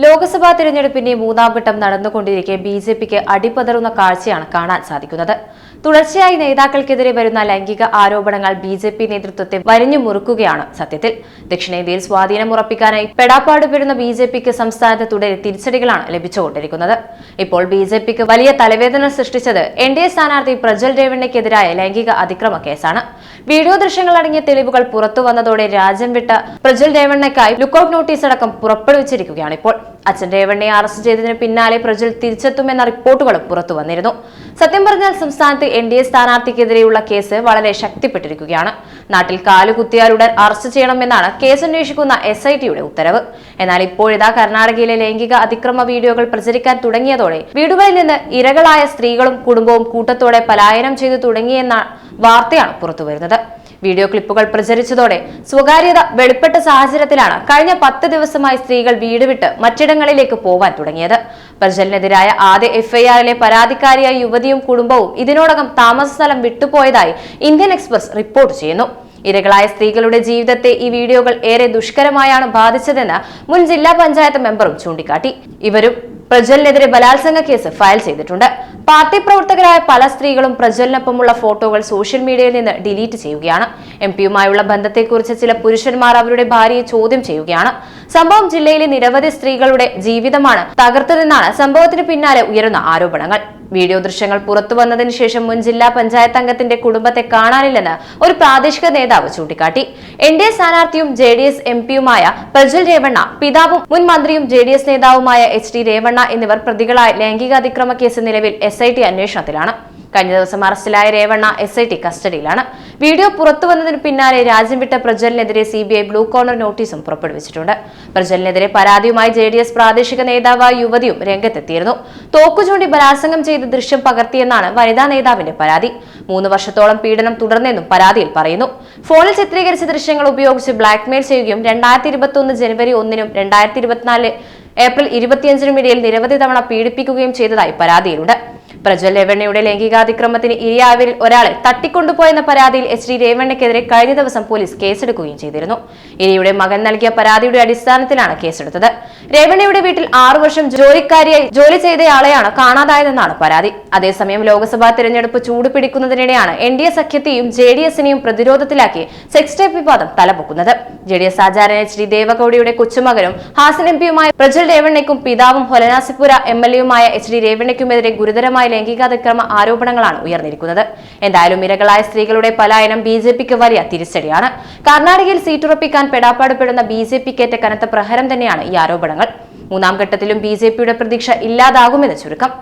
ലോക്സഭാ തിരഞ്ഞെടുപ്പിന്റെ മൂന്നാം ഘട്ടം നടന്നുകൊണ്ടിരിക്കെ ബി ജെ പിക്ക് അടിപതറുന്ന കാഴ്ചയാണ് കാണാൻ സാധിക്കുന്നത്. തുടർച്ചയായി നേതാക്കൾക്കെതിരെ വരുന്ന ലൈംഗിക ആരോപണങ്ങൾ ബി ജെ പി നേതൃത്വത്തെ വരിഞ്ഞു മുറുക്കുകയാണ് സത്യത്തിൽ. ദക്ഷിണേന്ത്യയിൽ സ്വാധീനം ഉറപ്പിക്കാനായി പെടാപ്പാടുപെടുന്ന ബി ജെ പിക്ക് സംസ്ഥാനത്ത് തുടരെ തിരിച്ചടികളാണ് ലഭിച്ചുകൊണ്ടിരിക്കുന്നത്. ഇപ്പോൾ ബി ജെ പിക്ക് വലിയ തലവേദന സൃഷ്ടിച്ചത് എൻ ഡി എ സ്ഥാനാർത്ഥി പ്രജ്വൽ രേവണ്ണയ്ക്കെതിരായ ലൈംഗിക അതിക്രമ കേസാണ്. വീഡിയോ ദൃശ്യങ്ങൾ അടങ്ങിയ തെളിവുകൾ പുറത്തു വന്നതോടെ രാജ്യം വിട്ട പ്രജ്വൽ രേവണ്ണയ്ക്കായി ലുക്കൌട്ട് നോട്ടീസ് അടക്കം പുറപ്പെടുവിച്ചിരിക്കുകയാണ് ഇപ്പോൾ. what അച്ഛൻ രേവണ്ണയെ അറസ്റ്റ് ചെയ്തതിന് പിന്നാലെ പ്രജ്വൽ തിരിച്ചെത്തുമെന്ന റിപ്പോർട്ടുകളും പുറത്തു വന്നിരുന്നു. സത്യം പറഞ്ഞാൽ സംസ്ഥാനത്ത് എൻ ഡി എ സ്ഥാനാർത്ഥിക്കെതിരെയുള്ള കേസ് വളരെ ശക്തിപ്പെട്ടിരിക്കുകയാണ്. നാട്ടിൽ കാലുകുത്തിയാലുടൻ അറസ്റ്റ് ചെയ്യണമെന്നാണ് കേസ് അന്വേഷിക്കുന്ന എസ് ഐ ടിയുടെ ഉത്തരവ്. എന്നാൽ ഇപ്പോഴിതാ കർണാടകയിലെ ലൈംഗിക അതിക്രമ വീഡിയോകൾ പ്രചരിക്കാൻ തുടങ്ങിയതോടെ വീടുകളിൽ നിന്ന് ഇരകളായ സ്ത്രീകളും കുടുംബവും കൂട്ടത്തോടെ പലായനം ചെയ്തു തുടങ്ങിയെന്ന വാർത്തയാണ് പുറത്തുവരുന്നത് വീഡിയോ ക്ലിപ്പുകൾ പ്രചരിച്ചതോടെ സ്വകാര്യത വെളിപ്പെട്ട സാഹചര്യത്തിലാണ് കഴിഞ്ഞ പത്ത് ദിവസമായി സ്ത്രീകൾ വീട് വിട്ട് മറ്റിടങ്ങളിലേക്ക് പോവാൻ തുടങ്ങിയത്. പ്രജലിനെതിരായ ആദ്യ എഫ്ഐആറിലെ പരാതിക്കാരിയായ യുവതിയും കുടുംബവും ഇതിനോടകം താമസ സ്ഥലം വിട്ടുപോയതായി ഇന്ത്യൻ എക്സ്പ്രസ് റിപ്പോർട്ട് ചെയ്യുന്നു. ഇരകളായ സ്ത്രീകളുടെ ജീവിതത്തെ ഈ വീഡിയോകൾ ഏറെ ദുഷ്കരമായാണ് ബാധിച്ചതെന്ന് മുൻ ജില്ലാ പഞ്ചായത്ത് മെമ്പറും ചൂണ്ടിക്കാട്ടി. ഇവരും പ്രജ്വലിനെതിരെ ബലാത്സംഗ കേസ് ഫയൽ ചെയ്തിട്ടുണ്ട്. പാർട്ടി പ്രവർത്തകരായ പല സ്ത്രീകളും പ്രജ്വലിനൊപ്പമുള്ള ഫോട്ടോകൾ സോഷ്യൽ മീഡിയയിൽ നിന്ന് ഡിലീറ്റ് ചെയ്യുകയാണ്. എം പിയുമായുള്ള ബന്ധത്തെക്കുറിച്ച് ചില പുരുഷന്മാർ അവരുടെ ഭാര്യയെ ചോദ്യം ചെയ്യുകയാണ്. സംഭവം ജില്ലയിലെ നിരവധി സ്ത്രീകളുടെ ജീവിതമാണ് തകർത്തതെന്നാണ് സംഭവത്തിന് പിന്നാലെ ഉയരുന്ന ആരോപണങ്ങൾ. വീഡിയോ ദൃശ്യങ്ങൾ പുറത്തു വന്നതിന് ശേഷം മുൻ ജില്ലാ പഞ്ചായത്ത് അംഗത്തിന്റെ കുടുംബത്തെ കാണാനില്ലെന്ന് ഒരു പ്രാദേശിക നേതാവ് ചൂണ്ടിക്കാട്ടി. എൻ ഡി എ സ്ഥാനാർത്ഥിയും ജെ ഡി എസ് എം പിയുമായ പ്രജ്വൽ രേവണ്ണ പിതാവും മുൻ മന്ത്രിയും ജെ ഡി എസ് നേതാവുമായ എച്ച് ഡി രേവണ്ണ എന്നിവർ പ്രതികളായ ലൈംഗിക അതിക്രമ കേസ് നിലവിൽ എസ് ഐ ടി അന്വേഷണത്തിലാണ്. കഴിഞ്ഞ ദിവസം അറസ്റ്റിലായ രേവണ്ണ എസ് ഐ ടി കസ്റ്റഡിയിലാണ്. വീഡിയോ പുറത്തു വന്നതിന് പിന്നാലെ രാജ്യം വിട്ട പ്രജലിനെതിരെ C B I blue corner നോട്ടീസും പുറപ്പെടുവിച്ചിട്ടുണ്ട്. പ്രജലിനെതിരെ പരാതിയുമായി ജെ ഡി എസ് പ്രാദേശിക നേതാവായ യുവതിയും രംഗത്തെത്തിയിരുന്നു. തോക്കുചൂണ്ടി ബലാത്സംഗം ചെയ്ത് ദൃശ്യം പകർത്തിയെന്നാണ് വനിതാ നേതാവിന്റെ പരാതി. മൂന്ന് വർഷത്തോളം പീഡനം തുടർന്നെന്നും പരാതിയിൽ പറയുന്നു. ഫോണിൽ ചിത്രീകരിച്ച ദൃശ്യങ്ങൾ ഉപയോഗിച്ച് ബ്ലാക്ക്മെയിൽ ചെയ്യുകയും രണ്ടായിരത്തി ഇരുപത്തി ജനുവരി ഒന്നിനും രണ്ടായിരത്തി ഇരുപത്തിനാല് ഏപ്രിൽ ഇരുപത്തിയഞ്ചിനും ഇടയിൽ നിരവധി തവണ പീഡിപ്പിക്കുകയും ചെയ്തതായി പരാതിയിലുണ്ട്. പ്രജ്വൽ രേവണ്ണയുടെ ലൈംഗികാതിക്രമത്തിന് ഇരയായവരിൽ ഒരാളെ തട്ടിക്കൊണ്ടുപോയെന്ന പരാതിയിൽ എച്ച് ഡി രേവണ്ണയ്ക്കെതിരെ കഴിഞ്ഞ ദിവസം പോലീസ് കേസെടുക്കുകയും ചെയ്തിരുന്നു. ഇരയുടെ മകൻ നൽകിയ പരാതിയുടെ അടിസ്ഥാനത്തിലാണ് കേസെടുത്തത്. രേവണ്ണയുടെ വീട്ടിൽ ആറു വർഷം ജോലിക്കാരിയായി ജോലി ചെയ്തയാളെയാണ് കാണാതായതെന്നാണ് പരാതി. അതേസമയം ലോക്സഭാ തിരഞ്ഞെടുപ്പ് ചൂടുപിടിക്കുന്നതിനിടെയാണ് എൻ ഡി എ സഖ്യത്തെയും ജെ ഡി എസിനെയും പ്രതിരോധത്തിലാക്കി സെക്സ് ടേപ്പ് വിവാദം തലപൊക്കുന്നത്. ജെ ഡി എസ് ആചാര്യൻ എച്ച് ഡി ദേവഗൌഡയുടെ കൊച്ചുമകനും ഹാസൻ എം പിയുമായ പ്രജൽ രേവണ്ണയ്ക്കും പിതാവും ഹൊലനാസിപുര എം എൽ എയുമായ എച്ച് ഡി രേവണ്ണയ്ക്കുമെതിരെ ഗുരുതരമായ ലൈംഗികാതിക്രമ ആരോപണങ്ങളാണ് ഉയർന്നിരിക്കുന്നത്. എന്തായാലും ഇരകളായ സ്ത്രീകളുടെ പലായനം ബി ജെ പിക്ക് വലിയ തിരിച്ചടിയാണ്. കർണാടകയിൽ സീറ്റുറപ്പിക്കാൻ പെടാപ്പാടുപെടുന്ന ബി ജെ പിക്കേറ്റ കനത്ത പ്രഹരം തന്നെയാണ് ഈ ആരോപണങ്ങൾ. മൂന്നാം ഘട്ടത്തിലും ബി ജെ പിയുടെ പ്രതീക്ഷ ഇല്ലാതാകുമെന്ന് ചുരുക്കം.